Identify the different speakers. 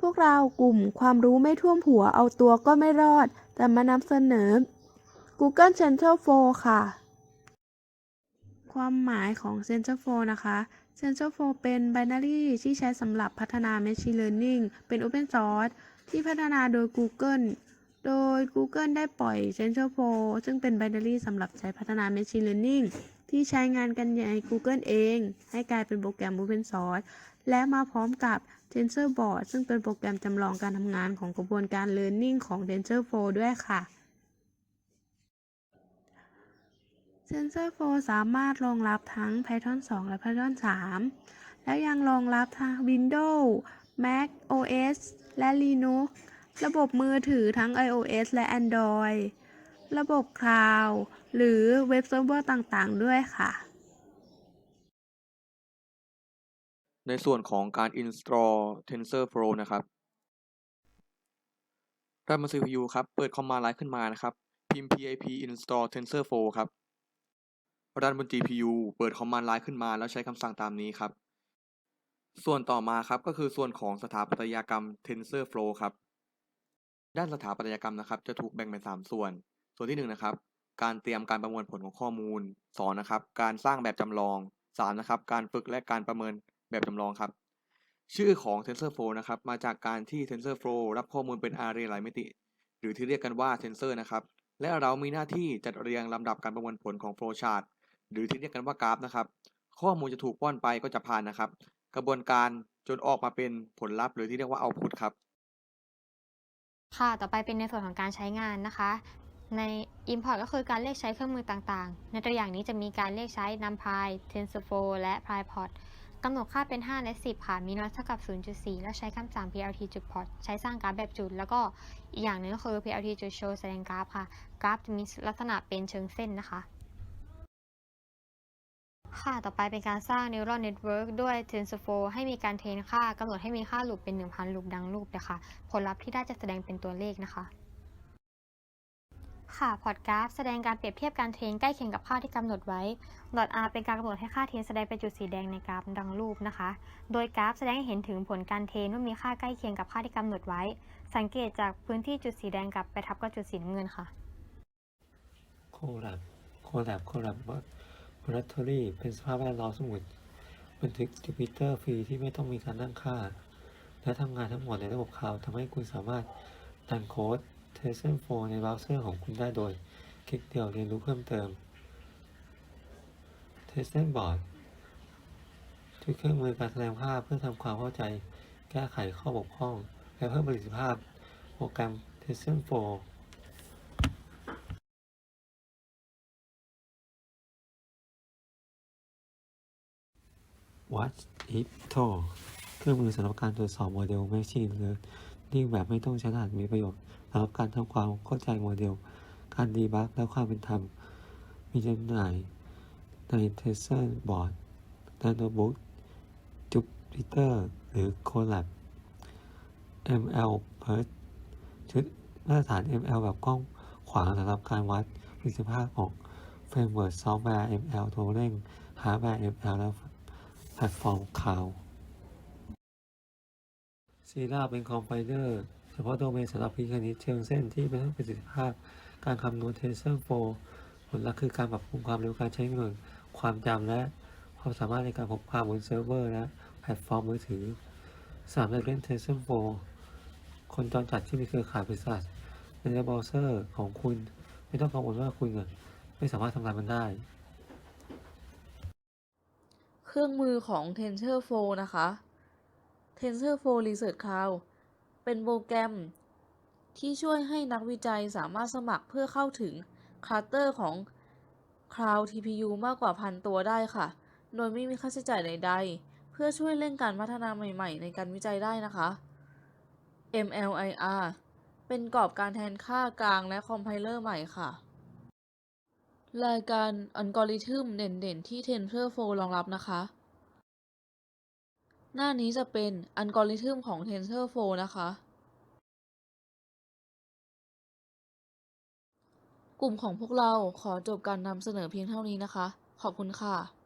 Speaker 1: พวกเรากลุ่มความรู้ไม่ท่วมหัวเอาตัวก็ไม่รอด แต่มานำเสนอ Google Central 4ค่ะ ความหมายของ Central 4นะคะ Central 4เป็น binary ที่ใช้สำหรับพัฒนา Machine Learning เป็น Open Source ที่พัฒนาโดย Google โดย Google ได้ปล่อย Central 4ซึ่งเป็น binary สำหรับใช้พัฒนา Machine Learning ที่ใช้งานกันใน Google เอง ให้กลายเป็นโปรแกรม Open Source และมาพร้อมกับ TensorBoard ซึ่งเป็นโปรแกรมจำลองการทำงานของกระบวนการ Learning ของ TensorFlow ด้วยค่ะ TensorFlow สามารถรองรับทั้ง Python 2 และ Python 3 แล้วยังรองรับทั้ง Windows Mac OS และ Linux ระบบมือถือทั้ง iOS และ Android ระบบ Cloud หรือเว็บเซิร์ฟเวอร์ต่างๆ ด้วยค่ะ
Speaker 2: ในส่วนของการ install TensorFlow นะครับด้านบน CPU ครับ เปิด command line ขึ้นมานะครับ พิมพ์ pip install TensorFlow ครับด้านบน GPU เปิด command line ขึ้นมาแล้วใช้คำสั่งตามนี้ครับ ส่วนต่อมาครับก็คือส่วนของสถาปัตยกรรม TensorFlow ครับ ด้านสถาปัตยกรรมนะครับ จะถูกแบ่งเป็น 3 ส่วน ส่วนที่1นนะครับ การเตรียมการประมวลผลของข้อมูล 2 นะครับ การสร้างแบบจำลอง 3 นะครับ การฝึกและการประเมินแบบจำลองครับ ชื่อของ TensorFlow นะครับ มาจากการที่ TensorFlow รับข้อมูลเป็น array หลายมิติ หรือที่เรียกกันว่า tensor นะครับ และเรามีหน้าที่จัดเรียงลำดับการประมวลผลของ flowchart หรือที่เรียกกันว่ากราฟนะครับ ข้อมูลจะถูกป้อนไปก็จะผ่านนะครับ กระบวนการจนออกมาเป็นผลลัพธ์หรือที่เรียกว่า output ครับ
Speaker 3: ค่ะ ต่อไปเป็นในส่วนของการใช้งานนะคะ ใน import ก็คือการเรียกใช้เครื่องมือต่างๆ ในตัวอย่างนี้จะมีการเรียกใช้ numpy tensorflow และ PyPort กำหนดค่าเป็น 5 และ 10 ค่ะ มีน้อยเท่ากับ 0.4 และใช้คำสั่ง plt จุด plot ใช้สร้างกราฟแบบจุด แล้วก็อีกอย่างหนึ่งก็คือ plt จุด show แสดงกราฟค่ะ กราฟจะมีลักษณะเป็นเชิงเส้นนะคะ ค่ะ ต่อไปเป็นการสร้าง neural network ด้วย TensorFlow ให้มีการเทรนค่ากำหนดให้มีค่าลูปเป็น 1,000ลูปดังรูปเลยค่ะผลลัพธ์ที่ได้จะแสดงเป็นตัวเลขนะคะ ค่ะพอร์ตกราฟแสดงการเปรียบเทียบการเทรนใกล้เคียงกับค่าที่กำหนดไว้ดอ r เป็นการกำหนดให้ค่าเทรนแสดงเป็นจุดสีแดงในกราฟดังรูปนะคะ โดยกราฟแสดงให้เห็นถึงผลการเทรนว่ามีค่าใกล้เคียงกับค่าที่กำหนดไว้ สังเกตจากพื้นที่จุดสีแดงกับไปทับกับจุดสีน้ำเงินค่ะ
Speaker 4: โคแลบโคแลบโคแลบ b o r a t o r y เป็นสภาพแวดล้อมสมุดบันทึกจูปิเตอร์ฟรีที่ไม่ต้องมีการตั้งค่า และทำงานทั้งหมดในระบบคลาวด์ทำให้คุณสามารถดันโค้ด TensorFlow ในเบราว์เซอร์ของคุณได้โดย คลิกเดียวเรียนรู้เพิ่มเติม TensorBoard ชุดเครื่องมือการแสดงภาพเพื่อทำความเข้าใจ แก้ไขข้อบกพร่อง และเพิ่มประสิทธิภาพ โปรแกรม TensorFlow What if to เครื่องมือสำหรับการตรวจสอบโมเดลแมชชีนหรื Machine Learning แบบไม่ต้องใช้รหัสมีประโยชน์สำหรับการทำความเข้าใจโมเดล การดีบักและความเป็นธรรม มีจำหน่ายใน Tensor Board Notebook Jupyter หรือ Colab ML PERT ชุดมาตรฐาน ML แบบกว้างขวางสำหรับการวัดประสิทธิภาพของเฟรมเวิร์ดซอฟต์แวร์ ML ตัวเร่งฮาร์ดแวร์ ML และแพลตฟอร์มคลาวด์ ซีราเป็นคอมไพเลอร์เฉพาะโดเมนสำหรับพิคณิตเชิงเส้นที่เพิ่มประสิทธิภาพ การคำนวณ TensorFlow ผลลัพธ์คือการปรับปรุงความเร็วการใช้งานความจำและความสามารถในการพบความบนเซิร์ฟเวอร์และแพลตฟอร์มมือถือสามารถเล่น TensorFlow คนจำจัดที่มีเครือข่ายบริษัทในเบราว์เซอร์ของคุณ ไม่ต้องกังวลว่าคุณไม่สามารถทำลายมันได้
Speaker 5: เครื่องมือของ TensorFlow นะคะ TensorFlow Research Cloud เป็นโปรแกรมที่ช่วยให้นักวิจัยสามารถสมัครเพื่อเข้าถึงคลัสเตอร์ของ Cloud TPU มากกว่าพันตัวได้ค่ะ โดยไม่มีค่าใช้จ่ายใดๆ เพื่อช่วยเร่งการพัฒนาใหม่ๆ ในการวิจัยได้นะคะ MLIR เป็นกรอบการแทนค่ากลางและคอมไพเลอร์ใหม่ค่ะ รายการอัลกอริทึมเด่นๆ ที่ TensorFlow รองรับนะคะ หน้านี้จะเป็นอัลกอริทึมของ TensorFlow นะคะ กลุ่มของพวกเราขอจบการนำเสนอเพียงเท่านี้นะคะ ขอบคุณค่ะ